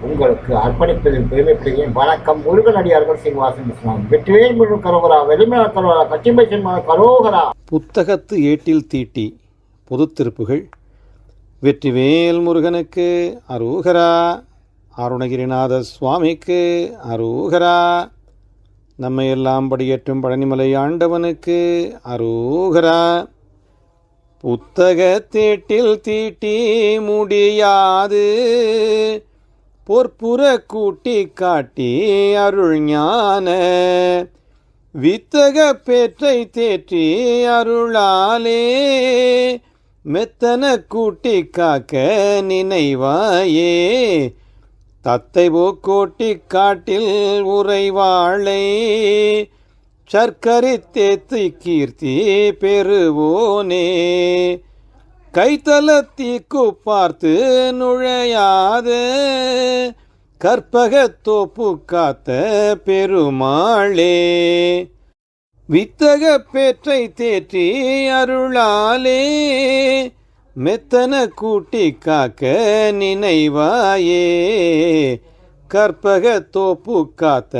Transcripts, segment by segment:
உங்களுக்கு அர்ப்பணிப்பதில் பெருமைப்படுகிறேன் வணக்கம். முருகனடியார்கள் சீனிவாசன் இஸ்லாம் வெற்றிவேல் முழு கரோகரா வெளிமல கரோகரா கச்சிம்பை சின்மா கரோகரா. புத்தகத்து ஏட்டில் தீட்டி பொதுத் திருப்புகள் வெற்றிவேல் முருகனுக்கு அரோகரா. அருணகிரிநாத சுவாமிக்கு அரோகரா. நம்மை எல்லாம் படியேற்றும் பழனிமலை ஆண்டவனுக்கு அரூகரா. புத்தகத்தேட்டில் தீட்டி முடியாது. பொற்புற கூட்டி காட்டி அருள் ஞான. வித்தக பேற்றை தேற்றி அருளாலே. மெத்தன கூட்டி காக்க நினைவாயே. தத்தை கோட்டி காட்டில் உறைவாளை. சர்க்கரை தேத்து கீர்த்தி பெறுவோனே. கைத்தலத்தீக்கு பார்த்து நுழையாத. கற்பகத்தோப்பு காத்த பெருமாளே. வித்தக பேற்றை தேற்றி அருளாலே. மெத்தன கூட்டி காக்க நினைவாயே. கற்பக தோப்பு காத்த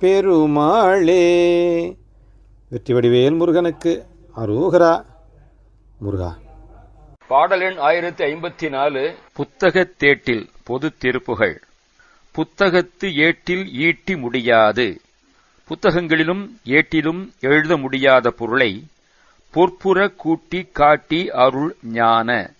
பெருமாளே. வெற்றி வடிவேல் முருகனுக்கு அரூகரா. முருகா. பாடல் எண் ஆயிரத்தி ஐம்பத்தி நாலு புத்தகத் தேட்டில் பொது திருப்புகள். புத்தகத்து ஏட்டில் ஈட்டி முடியாது. புத்தகங்களிலும் ஏட்டிலும் எழுத முடியாத பொருளை பொற்புற கூட்டி காட்டி அருள் ஞான.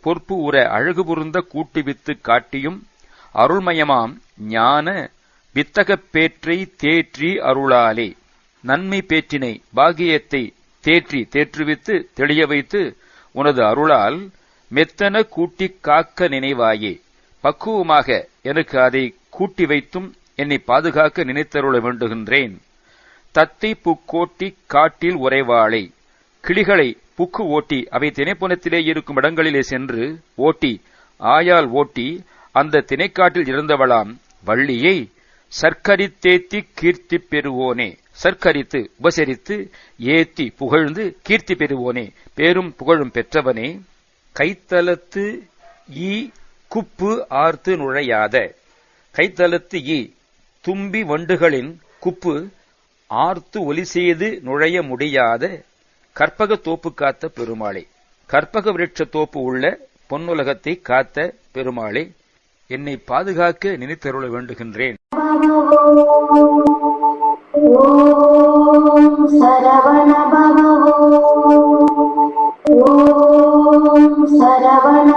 பொற்பு உற அழகு புரிந்த கூட்டி வித்து காட்டியும் அருள்மயமாம் ஞான. வித்தகப் பேற்றை தேற்றி அருளாலே. நன்மை பேற்றினை பாகியத்தை தேற்றி தேற்றுவித்து தெளிய வைத்து உனது அருளால் மெத்தன கூட்டிக் காக்க நினைவாயே. பக்குவமாக எனக்கு அதை கூட்டி வைத்தும் என்னை பாதுகாக்க நினைத்தருள வேண்டுகின்றேன். தத்தை புக்கோட்டி காட்டில் உறைவாளை. கிளிகளை புக்கு ஓட்டி அவை திணைப்புணத்திலே இருக்கும் இடங்களிலே சென்று ஓட்டி ஆயால் ஓட்டி அந்த திணைக்காட்டில் இருந்தவளாம் வள்ளியை சர்க்கரித்தேத்தி கீர்த்தி பெறுவோனே. சர்க்கரித்து உபசரித்து ஏத்தி புகழ்ந்து கீர்த்தி பெறுவோனே. பேரும் புகழும் பெற்றவனே. கைத்தலத்து ஈ குப்பு ஆர்த்து நுழையாத. கைத்தலத்து ஈ தும்பி வண்டுகளின் குப்பு ஆர்த்து ஒலி செய்து நுழைய முடியாத கற்பக தோப்பு காத்த பெருமாளே. கற்பக விருட்ச தோப்பு உள்ள பொன்னுலகத்தை காத்த பெருமாளே என்னை பாதுகாக்க நினைத்தருள வேண்டுகின்றேன். ಸರವಣ